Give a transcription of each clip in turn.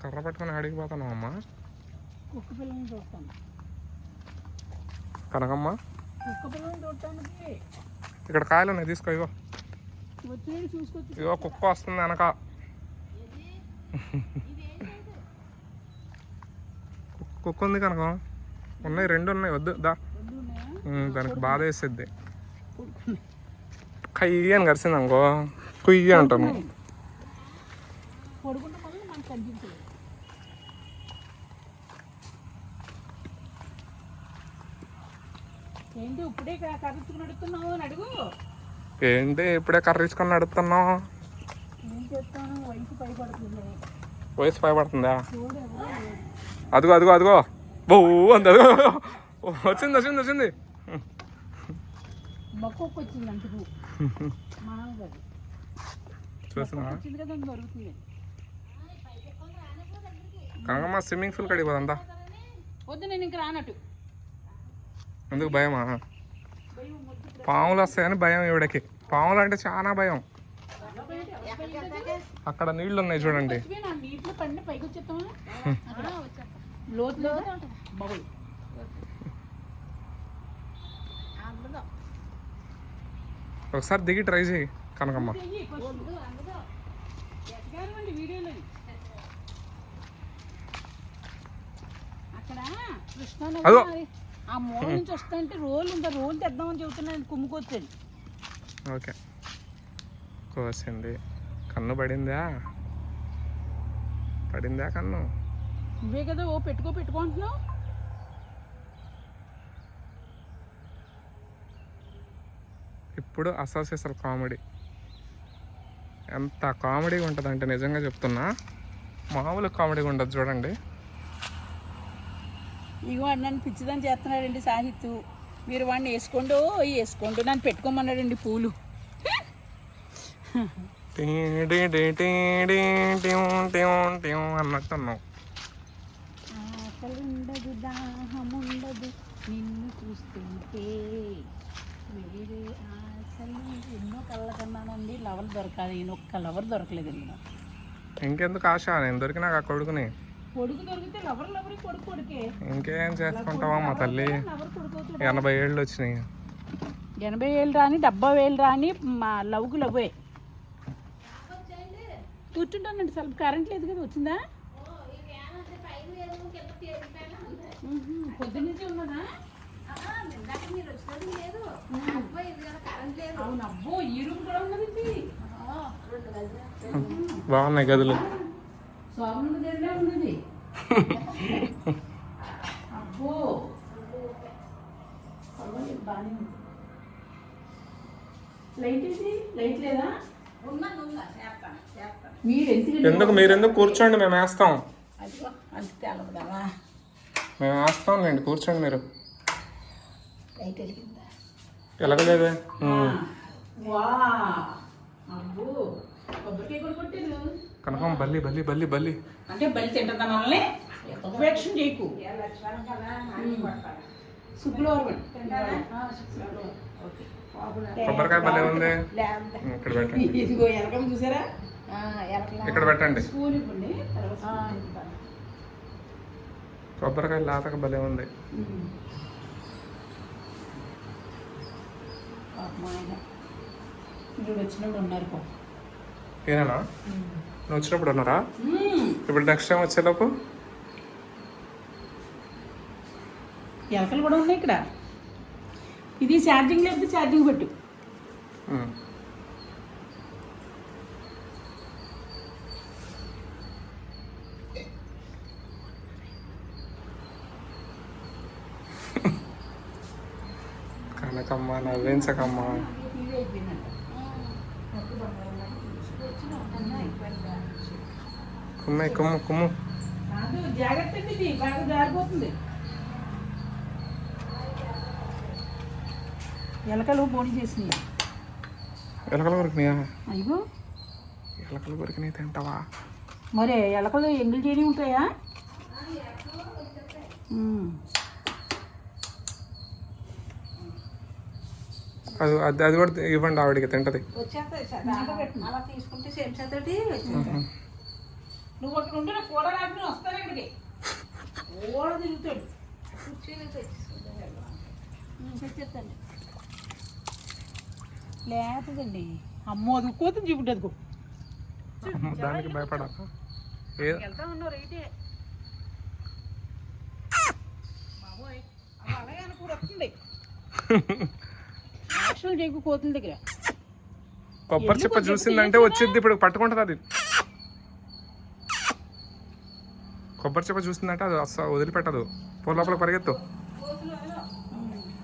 కర్ర పట్టుకొని ఆడికి పోతున్నావు అమ్మా? కుక్క పిల్లని చూస్తాను. కనకమ్మ? కుక్క పిల్లని చూడటానికి. ఇక్కడ కాయలు ఉన్నాయి తీసుకో చూసుకొచ్చి ఇగో కుక్క వస్తుంది వెనక. కుక్క ఉంది కనుక. ఉన్నాయి రెండు ఉన్నాయి వద్దు దా. దానికి బాధ వేసిద్ది. కయ్యి అని కరిసింది అనుకో. కుయ్యి అంటాను. కనిపించదు ఏంటి ఇప్పుడే కరెక్ట్గా నడుస్తున్నావు అని అడుగు. ఏంటి ఇప్పుడే ఏం వయసు పైపడుతుంది వయసు లేరు. అదిగో అదిగో అదిగో. బో అంది అదిగో. వచ్చింది వచ్చింది వచ్చింది. అంటుకు చూసినా వచ్చింది కదా అది దొరుకుతుంది కనకమ్మ స్విమ్మింగ్ పూల్ కడిగి పోదంతా? వద్దు నేను ఇంక రానట్టు. ఎందుకు భయమా? పాములు వస్తాయని భయం ఈవిడకి. పాములు అంటే చాలా భయం. అక్కడ నీళ్ళు ఉన్నాయి చూడండి ఒకసారి దిగి ట్రై చేయి కనకమ్మ. వీడియోలో అక్కడ? కృష్ణా అదో. నది ఆ మూల నుంచి వస్తుంటే రోలు ఇంకా రోలు తెద్దామని చెబుతున్నాను కుమ్ముకొచ్చాడు ఓకే. కోసింది. కన్ను పడిందా? పడిందా కన్ను? నువ్వే కదా ఓ పెట్టుకో పెట్టుకుంటున్నావు ఇప్పుడు అసలు కామెడీ. ఎంత కామెడీగా ఉంటుంది అంటే నిజంగా చెప్తున్నా. మామూలు కామెడీగా ఉండదు చూడండి. ఇగో నన్ను పిచ్చిదని చేస్తున్నాడండి సాహిత్యు మీరు వాడిని వేసుకోండు వేసుకోండు నన్ను పెట్టుకోమన్నాడండి పూలు. అన్నట్టున్నావు ఆకలుండదు దాహముండదు నిన్ను చూస్తుంటే వేరే ఆశలు ఎన్నో కళ్ళ కన్నానండి లవర్ దొరకాలి ఈయన ఒక్క లవర్ దొరకలేదండి నాకు ఇంకెందుకు ఆశ నేను దొరికినా ఆ కొడుకుని ఇంకేం చేసుకుంటావా మా తల్లి? ఎనభై ఏళ్ళు వచ్చినాయి. ఎనభై ఏళ్ళు రాని డెబ్బై వేలు రాని మా లవ్కు లవ్వే. కూర్చుంటానండి స్వల్ప కరెంట్ లేదు కదా వచ్చిందా? బాగున్నాయి గదులు. ఎందుకు ఎందుకు మీరెందుకు కూర్చోండి మేము వేస్తాం. మేము వేస్తాం లేండి కూర్చోండి మీరు. ఎలాగలేదే? వా అబ్బో కొబ్బరికాయ కూడా కొట్టారు కనకం బల్లి బల్లి బల్లి బల్లి. అంటే బలి తింటుందా మనల్ని ఉపేక్షణ చేయకు శుక్రవారం. కొబ్బరికాయ బల్లి ఉంది. ఇక్కడ పెట్టండి. ఇదిగో ఎలకం చూసారా? ఇక్కడ పెట్టండి. కొబ్బరికాయ లాతక భలే ఉంది. ఇప్పుడు వచ్చినప్పుడు ఉన్నారు ఏనా నువ్వు వచ్చినప్పుడు ఉన్నారా. ఇప్పుడు నెక్స్ట్ టైం వచ్చేలోపు? ఎలకలు కూడా ఉన్నాయి ఇక్కడ. ఇది ఛార్జింగ్ లేకపోతే ఛార్జింగ్ పెట్టు. కనకమ్మ నవ్వించకమ్మ. కుమ్మే కుమ్ము. కుమ్ము ఎలకలు చేసినాయి. ఎలకలు కొరికినాయా? అయ్యో. ఎలకలు కొరికినాయి తింటావా? మరే ఎలకలు ఎంగిల్ చేయని ఉంటాయా. అది అది అది కూడా ఇవ్వండి ఆవిడకి తింటది. నువ్వు అక్కడ ఉంటే నాకు కూడా వస్తాను ఇక్కడికి? ఓడ తిరుగుతాడు. లేదండి అమ్మో అది కోతుంది చూపుంటే అదిగో దానికి వెళ్తా ఉన్నావు రైతే బాబోయ్ అవి అలాగే అనుకూడ వస్తుంది. యాక్చువల్ చేయకు కోతుల దగ్గర. కొబ్బరి చిప్ప చూసిందంటే వచ్చింది ఇప్పుడు పట్టుకుంటుంది అది. కొబ్బరి చిప్ప చూసిందంటే అది అస్సలు వదిలిపెట్టదు. పో లోపల పరిగెత్తు.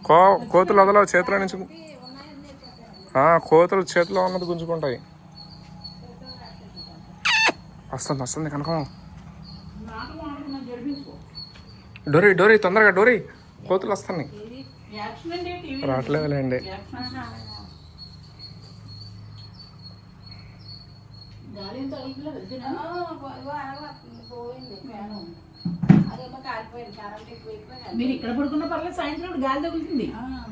కో కోతులు వదలవు చేతిలో నుంచి కోతులు చేతిలో ఉన్నది గుంజుకుంటాయి. వస్తుంది వస్తుంది కనకం డోరీ డోరీ తొందరగా డోరీ. కోతులు వస్తున్నాయి. యాక్షన్ గాలి తగలట్లేదు వద్దునా? మీరు ఇక్కడ పడుకున్న పర్లేదు సాయంత్రం గాలి తగులుతుంది.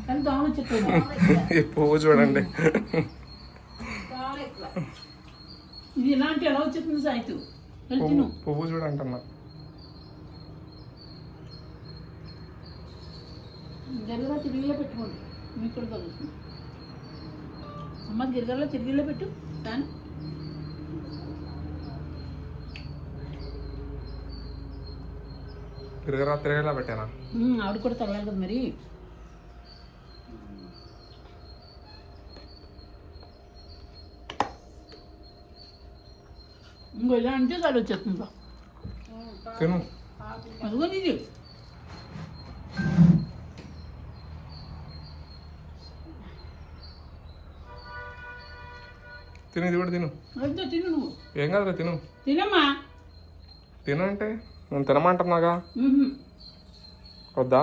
కానీ దోమ వచ్చేస్తుంది. పువ్వు చూడండి. ఇది ఇలాంటి ఎలా వచ్చేస్తుంది సాయంత్రం వెళ్ళి పువ్వు చూడంటన్నా. గిరిగల తిరిగిలో పెట్టుకోండి. మీకు కూడా తగులుతుంది. అమ్మ గిరిగల్లో తిరిగిలో పెట్టు. దాన్ని తిరగరా తిరగలా పెట్టానా? ఆవిడ కూడా తగలాలి కదా మరి. ఇంకో ఇలా అంటే చాలు వచ్చేస్తుంది. తిను. అదిగో ఇది తిను ఇది కూడా తిను. తిను నువ్వు. ఏం కాదురా తిను. తినమ్మా. తిను అంటే నేను తినమంటున్నాగా. వద్దా?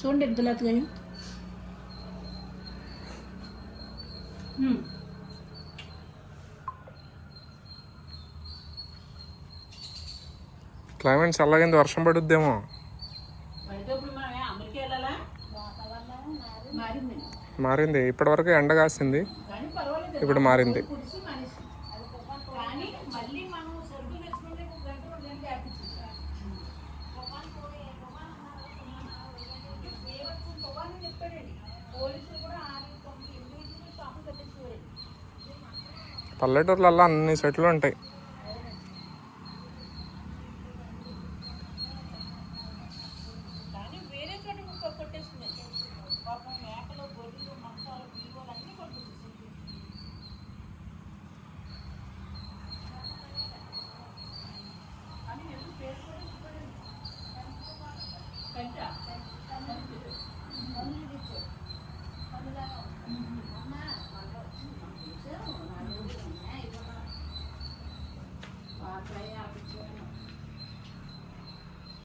చూడండి లేతగా క్లైమేట్ చల్లగింది వర్షం పడుద్దేమో. మారింది. ఇప్పటివరకు ఎండ కాసింది. ఇప్పుడు మారింది. పల్లెటూర్లలో అన్ని చెట్లు ఉంటాయి.